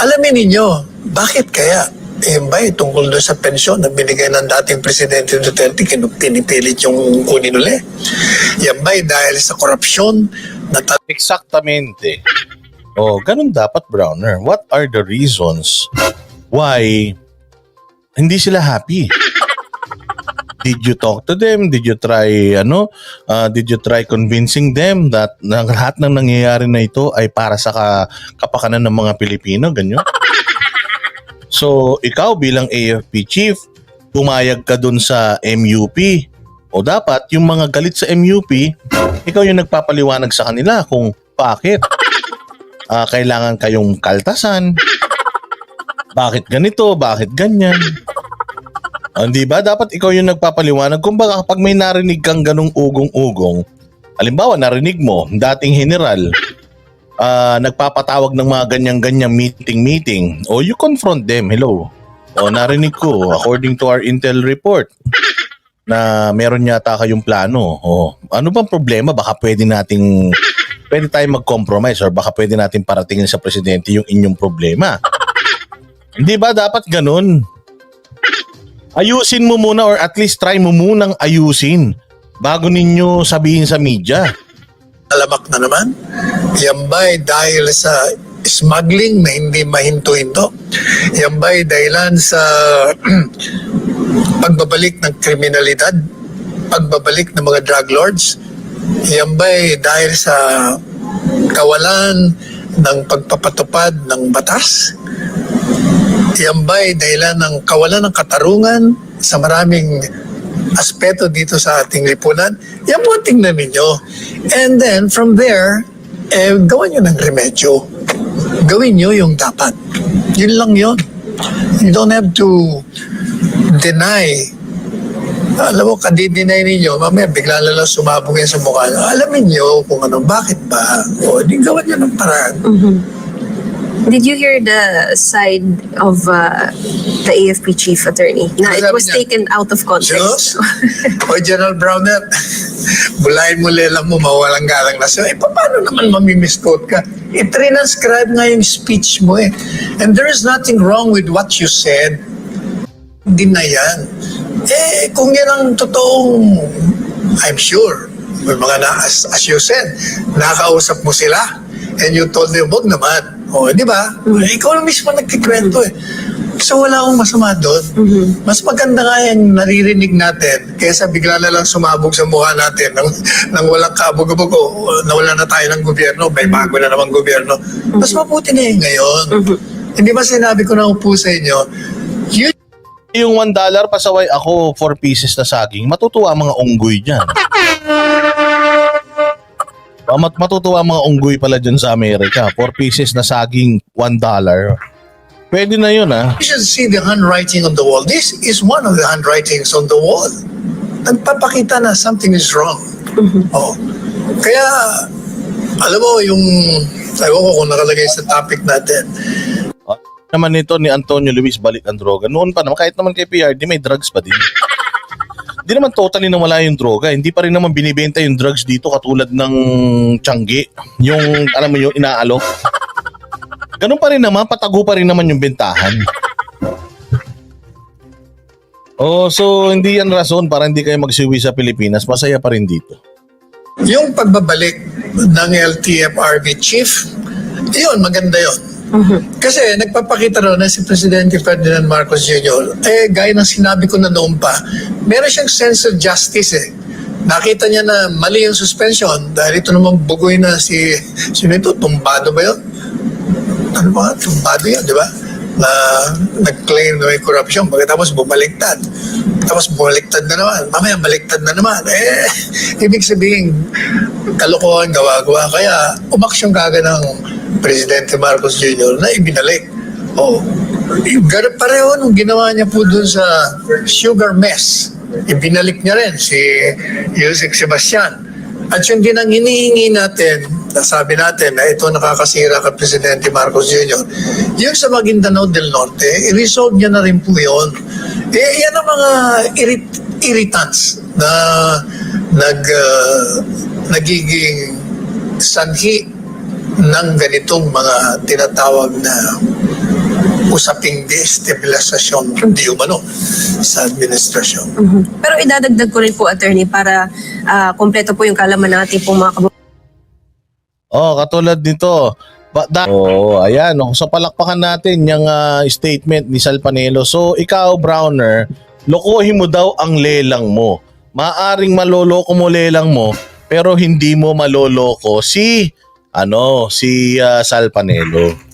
Alamin ninyo, bakit kaya? Eh ba, tungkol doon sa pensyon na binigay ng dating Presidente Duterte, pinipilit yung kunin uli. Yan ba, dahil sa korupsyon na tal- Exactamente. Oh, ganun dapat, Browner. What are the reasons why hindi sila happy? Did you talk to them? Did you try ano? Uh, did you try convincing them that na lahat ng nangyayari na ito ay para sa ka, kapakanan ng mga Pilipino, ganyan? So, ikaw bilang AFP chief, pumayag ka dun sa MUP. O dapat yung mga galit sa MUP, ikaw yung nagpapaliwanag sa kanila kung bakit ah, kailangan kayong kaltasan. Bakit ganito? Bakit ganyan? Ah, Hindi ba? Dapat ikaw yung nagpapaliwanag. Kung baka kapag may narinig kang ganong ugong-ugong, halimbawa narinig mo, dating general, ah, nagpapatawag ng mga ganyan-ganyang meeting-meeting, o you confront them, hello. O narinig ko, according to our intel report, na meron yata kayong plano. O, ano bang problema? Baka pwede nating pwede tayong mag-compromise or baka pwede natin paratingin sa presidente yung inyong problema. Hindi ba dapat ganun? Ayusin mo muna or at least try mo munang ayusin bago ninyo sabihin sa media. alamak na naman. Yan ba, dahil sa smuggling na hindi mahinto-hinto? Yan ba, dahilan sa pagbabalik ng kriminalidad? Pagbabalik ng mga drug lords? Yan ba, dahil sa kawalan ng pagpapatupad ng batas? Yan ba ay dahilan ng kawalan ng katarungan sa maraming aspeto dito sa ating lipunan? Yan po tingnan ninyo. And then from there, eh, gawan nyo ng remedyo. Gawin nyo yung dapat. Yun lang yun. You don't have to deny. Alam mo, kadidinay ninyo, mamaya bigla na lang sumabog yan sa mukha. Alamin nyo kung ano, bakit ba? O, di gawan nyo ng paraan. Did you hear the side of uh, the AFP chief attorney? Na it was niya, taken out of context. o General Browner, bulayin mo lelang mo, mawalang galang na. So, eh, paano naman mamimisquote ka? I-transcribe nga yung speech mo eh. And there is nothing wrong with what you said. Hindi na yan. Eh, kung yan ang totoong, I'm sure, may mga na, as, as you said, nakausap mo sila and you told them, wag naman. O, di ba? Eh, Ikaw na mismo nagkikwento eh. So wala akong masama doon. Mas maganda nga yan naririnig natin kaysa bigla na lang sumabog sa mukha natin nang, nang walang kabog-abog o nawala na tayo ng gobyerno, may bago na naman gobyerno. Mas mabuti na yun ngayon. Hindi ba sinabi ko na upo sa inyo, yun Yung one dollar pasaway ako 4 pieces na saging, matutuwa mga unggoy dyan. Ah, Mat matutuwa ang mga unggoy pala dyan sa Amerika. 4 pieces na saging, 1 dollar. Pwede na yun ah. You should see the handwriting on the wall. This is one of the handwritings on the wall. Nagpapakita na something is wrong. Oh. Kaya, alam mo, yung, ewan ko kung nakalagay sa topic natin, Ah, naman nito ni Antonio Luis balik ang droga. Noon pa naman, kahit naman kay PRD, may drugs pa din. Hindi naman totally nawala yung droga. Hindi pa rin naman binibenta yung drugs dito katulad ng tiyanggi. Yung, alam mo yung inaalok. Ganun pa rin naman, patago pa rin naman yung bentahan. Oh, so hindi yan rason para hindi kayo magsiwi sa Pilipinas. Masaya pa rin dito. yung pagbabalik ng LTFRB chief, yun, maganda yun. Kasi nagpapakita raw na si Presidente Ferdinand Marcos Jr., eh, gaya ng sinabi ko na noon pa, meron siyang sense of justice eh. Nakita niya na mali yung suspension dahil ito naman bugoy na si, sino ito, tumbado ba yun? Ano ba? Tumbado yan, di ba? Na nag-claim na may corruption, pagkatapos bumaliktad. Tapos bumaliktad na naman. Mamaya baliktad na naman. Eh, ibig sabihin, kalokohan gawa-gawa. Kaya umaksyon kagad ng Presidente Marcos Jr. na ibinalik. Oh, ganun pareho nung ginawa niya po dun sa sugar mess. Ibinalik niya rin si Yusek Sebastian. At yun din ang hinihingi natin, nasabi natin na ito nakakasira kay Presidente Marcos Jr. Yung sa Maguindanao del Norte, i-resolve niya na rin po yun. Eh, yan ang mga irrit- irritants na nag, ah, nagiging sanhi ng ganitong mga tinatawag na usaping destabilisasyon di umano sa administrasyon. Mhm. Pero idadagdag ko rin po, attorney, para ah, kompleto po yung kalaman natin po mga kababayan. Oh, katulad nito. Ba, da- oh, ayan. Oh, so palakpakan natin yung ah, statement ni Sal Panelo. So ikaw, Browner, lokohin mo daw ang lelang mo. Maaring maloloko mo lelang mo, pero hindi mo maloloko si ano, si ah, Sal Panelo.